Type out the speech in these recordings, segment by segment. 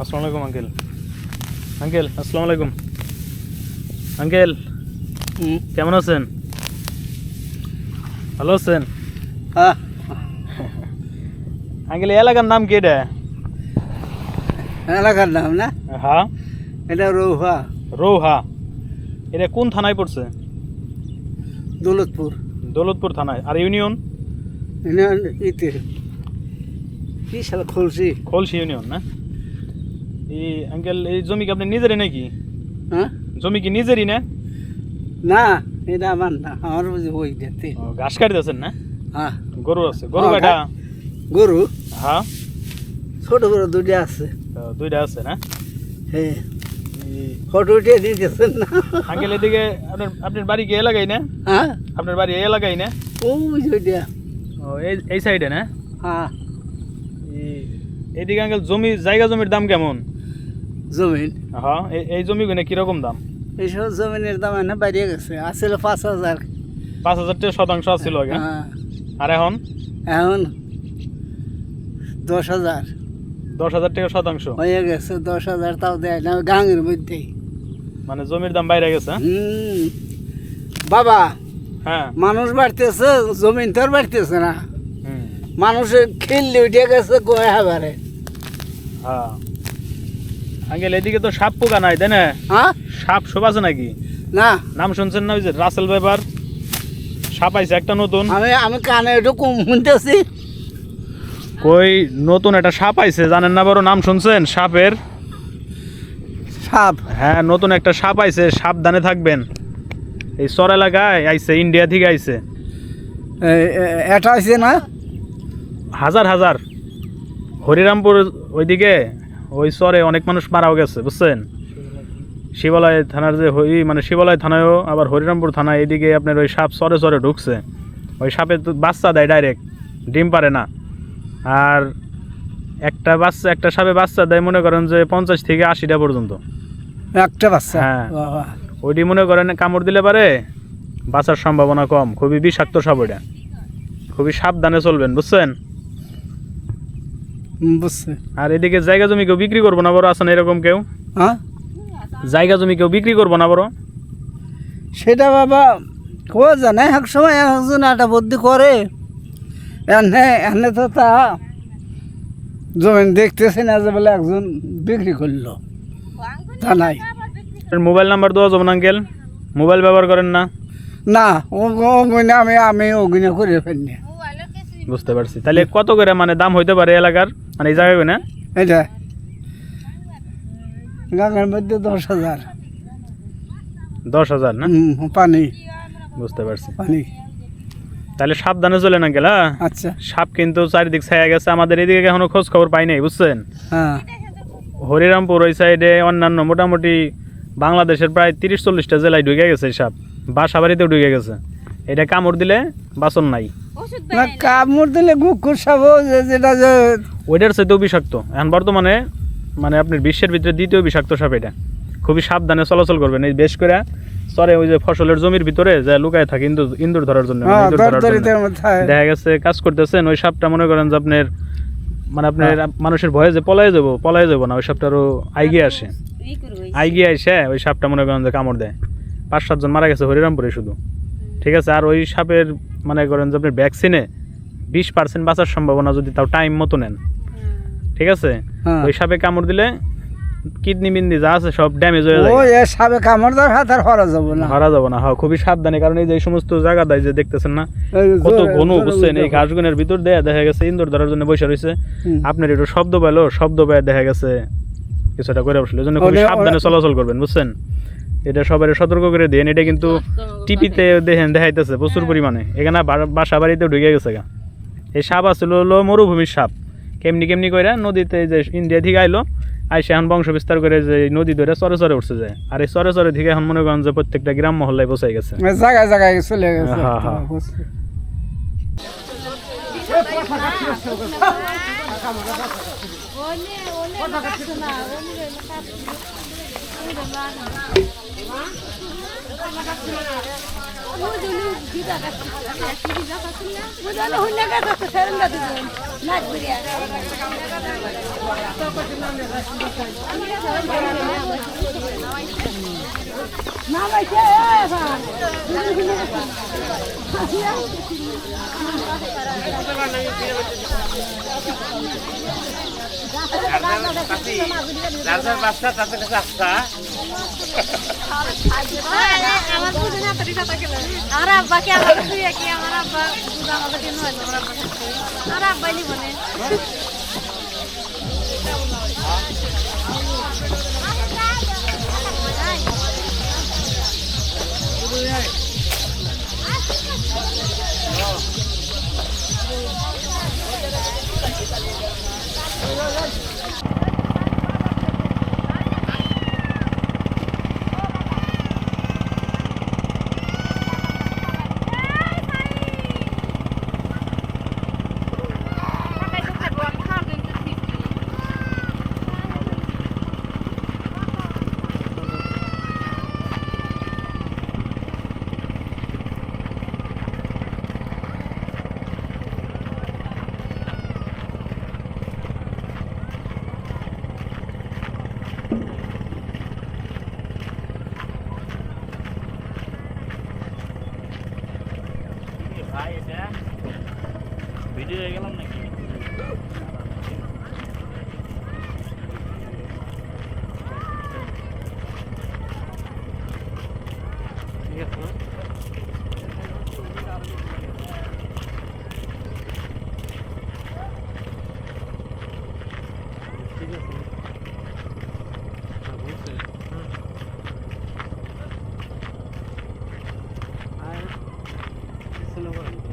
আসসালামু আলাইকুম uncle uncle আসসালামু আলাইকুম। আঙ্কেল কেমন আছেন? ভালো আছেন? হ্যাঁ। আঙ্কেল এলাকার নাম কি এটা? এলাকার নাম না? হ্যাঁ। এটা রৌহা। রৌহা। এটা কোন থানায় পড়ছে? দৌলতপুর। দৌলতপুর থানায়। আর ইউনিয়ন? এনে ইতে। কি সাল খুলছি খোলসি ইউনিয়ন না? এই আঙ্কেল এই জমি কি আপনি নিজেরই নাকি? হ্যাঁ? জমি কি নিজেরই না? না এটা আমার না আমার বুঝি ওই দেখতে ঘাস কাটতেছেন না? হ্যাঁ। গরু আছে। গরু কাটা গরু? হ্যাঁ। ছোট বড় দুটো আছে। দুইটা আছে না? হ্যাঁ। এই ফটো উঠিয়ে দিতেছেন না। আঙ্কেল এদিকে আপনার আপনার বাড়ি কি এলাকায় না? হ্যাঁ। আপনার বাড়ি এলাকায় না? ওই যে ও এই সাইডে না? হ্যাঁ। এইদিকে আঙ্কেল জমি জায়গা জমির দাম কেমন? জমিন। হ্যাঁ এই- এই জমি গুনে কীরকম দাম? এইসব জমিনের দাম এনে বাড়িয়ে গেছে। আসলে পাঁচ হাজার। পাঁচ হাজার টাকা শতাংশ আছিল আগে? হ্যাঁ। আর এখন? এখন দশ হাজার। দশ হাজার টাকা শতাংশ? হয়ে গেছে দশ হাজার তাও দেয় না গাঙের মধ্যেই। মানে জমির দাম বাইরে গেছে হ্যাঁ? হুম। বাবা হ্যাঁ। মানুষ বাড়তেছে জমিন তো আর বাড়তেছে না। মানুষের খেললে উঠে গেছে গোয়া হাবারে। হ্যাঁ। আঙ্কেল এদিকে তো সাপ পোকা নাই তাই না? হ্যাঁ? সাপ সব আছে নাকি? না। নাম শুনছেন না ওই যে রাসেল ব্যাপার? সাপ আইছে একটা নতুন। আমি আমি কানে একটু কম শুনতেছি। কই নতুন একটা সাপ আইছে জানেন না বড় নাম শুনছেন? সাপের? সাপ? হ্যাঁ নতুন একটা সাপ আইছে সাবধানে থাকবেন। এই চর এলাকায় আইছে ইন্ডিয়া থেকে আইছে। এটা আছে না? হাজার হাজার। হরিরামপুর ওইদিকে? ওই চরে অনেক মানুষ মারাও গেছে বুঝছেন? শিবালয় থানার যে হই মানে শিবালয় থানায়ও আবার হরিরামপুর থানায় এদিকে আপনার ওই সাপ চরে চরে ঢুকছে। ওই সাপে তো বাচ্চা দেয় ডাইরেক্ট ডিম পারে না। আর একটা বাচ্চা একটা সাপে বাচ্চা দেয় মনে করেন যে পঞ্চাশ থেকে আশিটা পর্যন্ত। একটা বাচ্চা? হ্যাঁ। ওইটি মনে করেন কামড় দিলে পারে বাঁচার সম্ভাবনা কম খুবই বিষাক্ত সাপ ওইটা। খুবই সাবধানে চলবেন বুঝছেন? বুঝছি। আর এদিকে জায়গা জমি কেউ বিক্রি করব না বড়? আছে না এরকম কেউ? হ্যাঁ? জায়গা জমি কেউ বিক্রি করব না বড়? সেটা বাবা কো জানে? এক সময় একজন একটা বুদ্ধি করে। এনে এনে তো তা জমিন দেখতেছে না যে বলে একজন বিক্রি করল। তা নাই। মোবাইল নাম্বার দেওয়া যাব না আঙ্কেল? মোবাইল ব্যবহার করেন না। না ও ওগুনে আমি আমি ওগুনে করে ফেলনি। বুঝতে পারছি। তাহলে কত করে মানে দাম হইতে পারে এলাকার? মানে এই জায়গায় না? এটা। গাঙের মধ্যে দশ হাজার। দশ হাজার না? পানি। বুঝতে পারছি। পানি। তাহলে সাবধানে চলেন আঙ্কেল হ্যাঁ আচ্ছা। সাপ কিন্তু চারিদিক ছায়া গেছে আমাদের এদিকে এখনও খোঁজ খবর পাই নাই বুঝছেন? হ্যাঁ। হরিরামপুর ওই সাইডে অন্যান্য মোটামুটি বাংলাদেশের প্রায় তিরিশ চল্লিশটা জেলায় ঢুকে গেছে সাপ। বাসাবাড়িতেও ঢুকে গেছে। এটা কামড় দিলে বাসন নাই। না কামড় দিলে কুকুর সাব যেটা ওইটার সাথেও বিষাক্ত। এখন বর্তমানে মানে আপনার বিশ্বের ভিতরে দ্বিতীয় বিষাক্ত সাপ এটা। খুবই সাবধানে চলাচল করবেন। এই বেশ করে চরে ওই যে ফসলের জমির ভিতরে যা লুকায় থাকে ইন্দুর ইন্দুর ধরার জন্য মানে হ্যাঁ হয়। দেখা গেছে কাজ করতেছেন ওই সাপটা মনে করেন যে আপনার মানে আপনার মানুষের ভয়ে যে পলায় যাব পলায় যাব না ওই সাপটা আরও আইগিয়ে আসে। আইগিয়ে আসে ওই সাপটা মনে করেন যে কামড় দেয়। পাঁচ সাতজন মারা গেছে হরিরামপুরে শুধু। ঠিক আছে? আর ওই সাপের মনে করেন যে আপনার ভ্যাকসিনে বিশ পার্সেন্ট বাঁচার সম্ভাবনা যদি তাও টাইম মতো নেন। ঠিক আছে? হ্যাঁ। ওই সাপে কামড় দিলে কিডনি মিডনি যা আছে সব ড্যামেজ হয়ে যায়। সাবে কামড় দেওয়ার হাত আর হরা যাব না। হারা যাব না হ্যাঁ খুবই সাবধানে কারণ এই যে সমস্ত জায়গা দেয় যে দেখতেছেন না কত ঘন বুঝছেন এই ঘাসগুনের ভিতর দেয়া দেখা গেছে ইন্দুর ধরার জন্য বসে রয়েছে। আপনার একটু শব্দ পেল শব্দ পেয়ে দেখা গেছে কিছুটা করে বসল। এই জন্য খুবই সাবধানে চলাচল করবেন বুঝছেন? এটা সবাই সতর্ক করে দেন এটা কিন্তু টিপিতে দেখেন দেখাইতেছে প্রচুর পরিমাণে এখানে বাসা বাড়িতে ঢুকে গেছে গা এই সাপ আসলে হলো মরুভূমির সাপ কেমনি কেমনি করে নদীতে যে ইন্ডিয়া থেকে আইলো আইসে এখন বংশ বিস্তার করে যে নদী ধরে চরে চরে উঠছে যায় আর এই চরে চরে থেকে এখন মনে করেন যে প্রত্যেকটা গ্রাম মহল্লায় বসাই গেছে জায়গায় জায়গায় চলে গেছে হ্যাঁ, হ্যাঁ। বুঝানো হইলে গেছে সেরেন্ডা দিবেন নাচ রাজার বাচ্চা তাদের রাস্তা আমার দুদিন হাতারি খাতা খেলে আমার আব্বাকে আমার শুয়ে কি আমার আব্বা দুধ আমাদের দিন হয় আমার আব্বা খাচ্ছে আমার আব্বাই নিব না ভাই এটা ভিডিও হয়ে গেলাম নাকি ঠিক আছে ঠিক আছে বুঝছে আর কিছু না করেন পানি আছে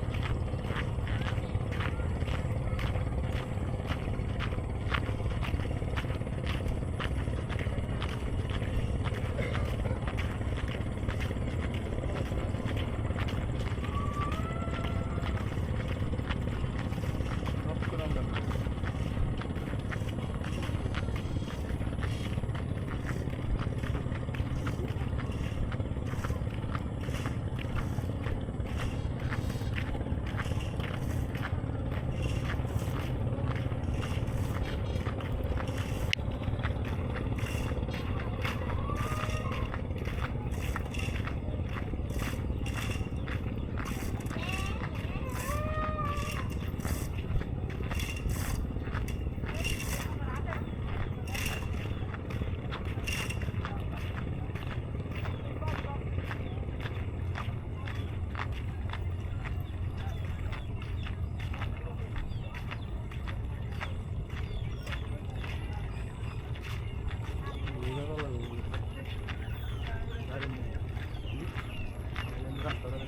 দেন নাহলে উড়বে। কাটছো না না